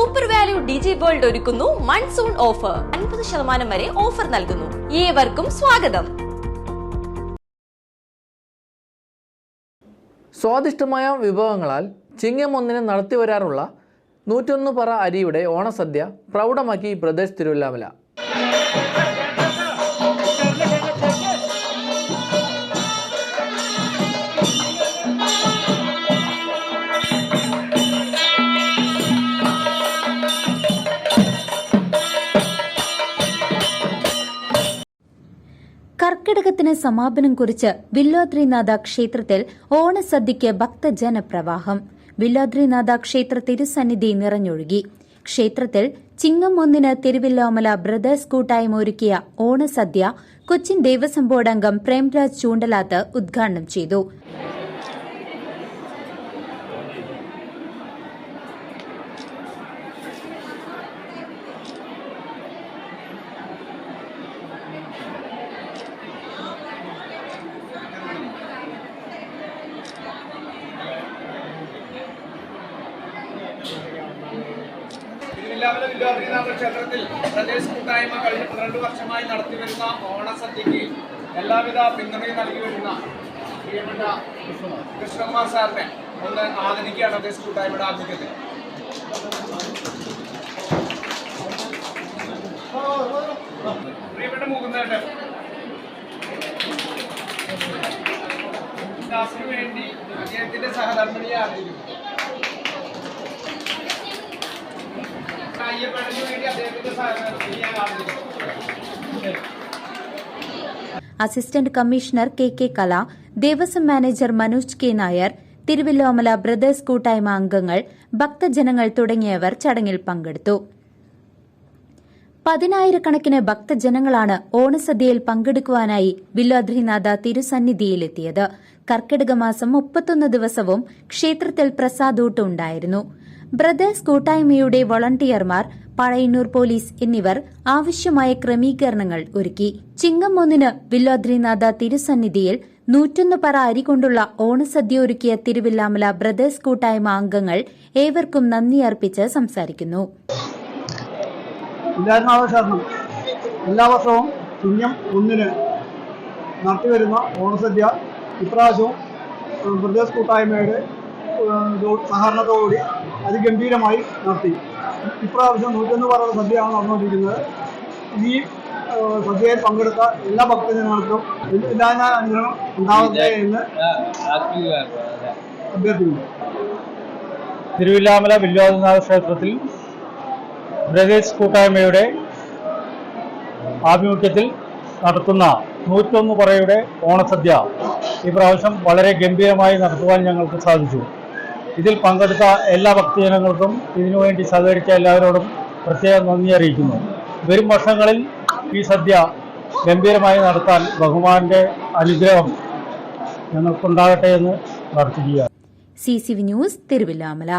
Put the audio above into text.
Super value Digi world ഒരുക്കുന്നു. Monsoon offer അൻപത് ശതമാനം വരെ ഓഫർ നൽകുന്നു. ഏവർക്കും സ്വാഗതം. സ്വാദിഷ്ടമായ വിഭവങ്ങളാൽ ചിങ്ങം ഒന്നിന് നടത്തി വരാറുള്ള നൂറ്റൊന്ന് പറ അരിയുടെ ഓണസദ്യ പ്രൗഢമാക്കി ബ്രദേഴ്സ് തിരുവല്ലാമല. കർക്കിടകത്തിന് സമാപനം കുറിച്ച് വില്ലോദ്രിനാഥ ക്ഷേത്രത്തിൽ ഓണസദ്യയ്ക്ക് ഭക്തജനപ്രവാഹം. വില്ലോദ്രിനാഥ ക്ഷേത്ര തിരുസന്നിധി നിറഞ്ഞൊഴുകി. ക്ഷേത്രത്തിൽ ചിങ്ങം ഒന്നിന് തിരുവില്ലോമല ബ്രദേഴ്സ് കൂട്ടായ്മ ഒരുക്കിയ ഓണസദ്യ കൊച്ചിൻ ദേവസ്വം ബോർഡ് അംഗം പ്രേംരാജ് ചൂണ്ടലാത്ത് ഉദ്ഘാടനം ചെയ്തു. തിരുവില്ലാമല വില്ലുവാദ്രിനാഥ ക്ഷേത്രത്തിൽ പ്രദേശ കൂട്ടായ്മ കഴിഞ്ഞ പന്ത്രണ്ട് വർഷമായി നടത്തിവരുന്ന ഓണസദ്യക്ക് എല്ലാവിധ പിന്തുണയും നൽകി വരുന്ന പ്രിയപ്പെട്ട കൃഷ്ണകുമാർ സാറിനെ ഒന്ന് ആദരിക്കുകയാണ് പ്രദേശ കൂട്ടായ്മയുടെ ആധിക്യത്തിൽ. പ്രിയപ്പെട്ട മുകുന്ദേട്ടൻ വേണ്ടി അദ്ദേഹത്തിന്റെ സഹധർമ്മിണിയെ ആദരിക്കുന്നു. Assistant commissioner K K Kala Devaswom manager Manoj K Nair Thiruvilwamala brothers കൂട്ടായ്മ അംഗങ്ങൾ ഭക്തജനങ്ങൾ തുടങ്ങിയവർ ചടങ്ങിൽ പങ്കെടുത്തു. പതിനായിരക്കണക്കിന് ഭക്തജനങ്ങളാണ് ഓണസദ്യയിൽ പങ്കെടുക്കുവാനായി ബില്ലാദ്രിനാഥ തിരുസന്നിധിയിലെത്തിയത്. കർക്കിടക മാസം മുപ്പത്തൊന്ന് ദിവസവും ക്ഷേത്രത്തിൽ പ്രസാദൂട്ട് ഉണ്ടായിരുന്നു. ബ്രദേഴ്സ് കൂട്ടായ്മയുടെ വോളണ്ടിയർമാർ പഴയന്നൂർ പോലീസ് എന്നിവർ ആവശ്യമായ ക്രമീകരണങ്ങൾ ഒരുക്കി. ചിങ്ങം ഒന്നിന് വില്ലോദ്രിനാഥ തിരുസന്നിധിയിൽ നൂറ്റൊന്ന് പറ അരി കൊണ്ടുള്ള ഓണസദ്യ ഒരുക്കിയ തിരുവില്ലാമല ബ്രദേഴ്സ് കൂട്ടായ്മ അംഗങ്ങൾ ഏവർക്കും നന്ദി അർപ്പിച്ച് സംസാരിക്കുന്നു. എല്ലാ വർഷവും ചിങ്ങം ഒന്നിന് നടത്തിവരുന്ന ഓണസദ്യ ഇപ്രാവശ്യവും ബ്രദേഴ്സ് കൂട്ടായ്മയുടെ സഹകരണത്തോടുകൂടി അതിഗംഭീരമായി നടത്തി. ഇപ്രാവശ്യം നൂറ്റൊന്ന് പറയുന്ന സദ്യയാണ് നടന്നുകൊണ്ടിരിക്കുന്നത്. ഈ സദ്യയിൽ പങ്കെടുത്ത എല്ലാ ഭക്തജനങ്ങൾക്കും ഇല്ലായ്മ അനുഗ്രഹം ഉണ്ടാവട്ടെ എന്ന് അഭ്യർത്ഥിക്കുന്നു. തിരുവില്ലാമല വില്ലോദനാഥ ക്ഷേത്രത്തിൽ ബ്രദേഴ്സ് കൂട്ടായ്മയുടെ ആഭിമുഖ്യത്തിൽ നടത്തുന്ന നൂറ്റൊന്ന് പറയുടെ ഓണസദ്യ ഈ പ്രാവശ്യം വളരെ ഗംഭീരമായി നടത്തുവാൻ ഞങ്ങൾക്ക് സാധിച്ചു. ഇതിൽ പങ്കെടുത്ത എല്ലാ ഭക്തജനങ്ങൾക്കും ഇതിനുവേണ്ടി സഹകരിച്ച എല്ലാവരോടും പ്രത്യേകം നന്ദി അറിയിക്കുന്നു. വരും വർഷങ്ങളിൽ ഈ സദ്യ ഗംഭീരമായി നടത്താൻ ബഹുമാന്റെ അനുഗ്രഹം ഞങ്ങൾക്കുണ്ടാകട്ടെ എന്ന് പ്രാർത്ഥിക്കുക C C V news Thiruvilwamala.